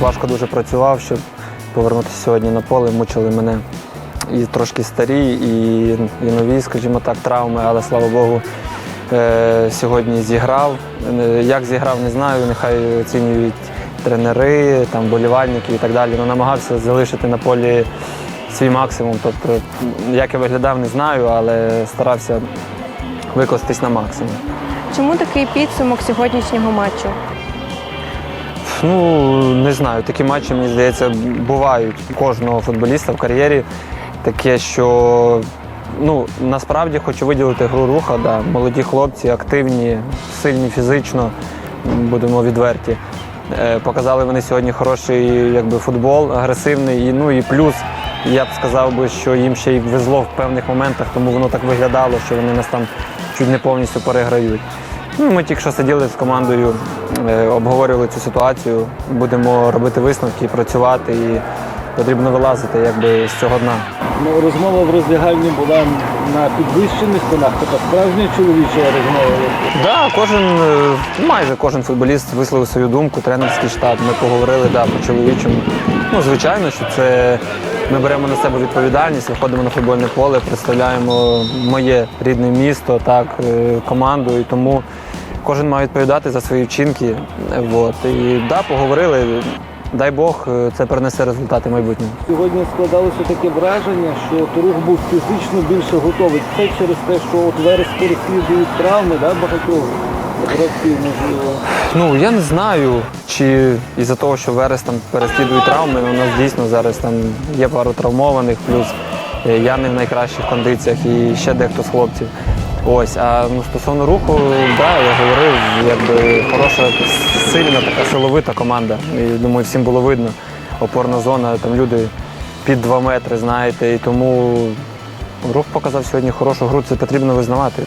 важко дуже працював, щоб повернутися сьогодні на поле. Мучили мене і трошки старі, і, і нові, скажімо так, травми, але слава Богу, е, сьогодні зіграв. Е, Як зіграв, не знаю. Нехай оцінюють тренери, там, болівальники і так далі. Ну, намагався залишити на полі свій максимум. Тобто, як я виглядав, не знаю, але старався викластись на максимум. Чому такий підсумок сьогоднішнього матчу? Ну, не знаю, такі матчі, мені здається, бувають у кожного футболіста в кар'єрі. Таке, що ну, насправді хочу виділити гру руха. Да. Молоді хлопці, активні, сильні фізично, будемо відверті. Е, Показали вони сьогодні хороший якби, футбол, агресивний. І, ну, і плюс, я б сказав би, що їм ще й везло в певних моментах, тому воно так виглядало, що вони нас там чуть не повністю переграють. Ну, ми тільки що сиділи з командою, е, обговорювали цю ситуацію. Будемо робити висновки, працювати і потрібно вилазити якби, з цього дна. Ну, розмова в роздягальні була на підвищених тонах, така справжня чоловіча розмова. Да, кожен, е, майже кожен футболіст висловив свою думку, тренерський штаб. Ми поговорили да, по чоловічому. Ну, звичайно, що це ми беремо на себе відповідальність, виходимо на футбольне поле, представляємо моє рідне місто, так, е, команду. І тому кожен має відповідати за свої вчинки. Вот. І да, поговорили. Дай Бог, е, це принесе результати в майбутньому. Сьогодні складалося таке враження, що Турух був фізично більше готовий. Це через те, що от Верес переслідують травми, да, багатьох гравців, можливо. Ну я не знаю, чи із-за того, що Верес там переслідує травми, у нас дійсно зараз там є пару травмованих, плюс е, я не в найкращих кондиціях і ще дехто з хлопців. Ось, а ну, стосовно руху, да, я говорив, якби хороша, сильна така силовита команда. І думаю, всім було видно. Опорна зона, там люди під 2 метри, знаєте, і тому рух показав сьогодні хорошу гру, це потрібно визнавати.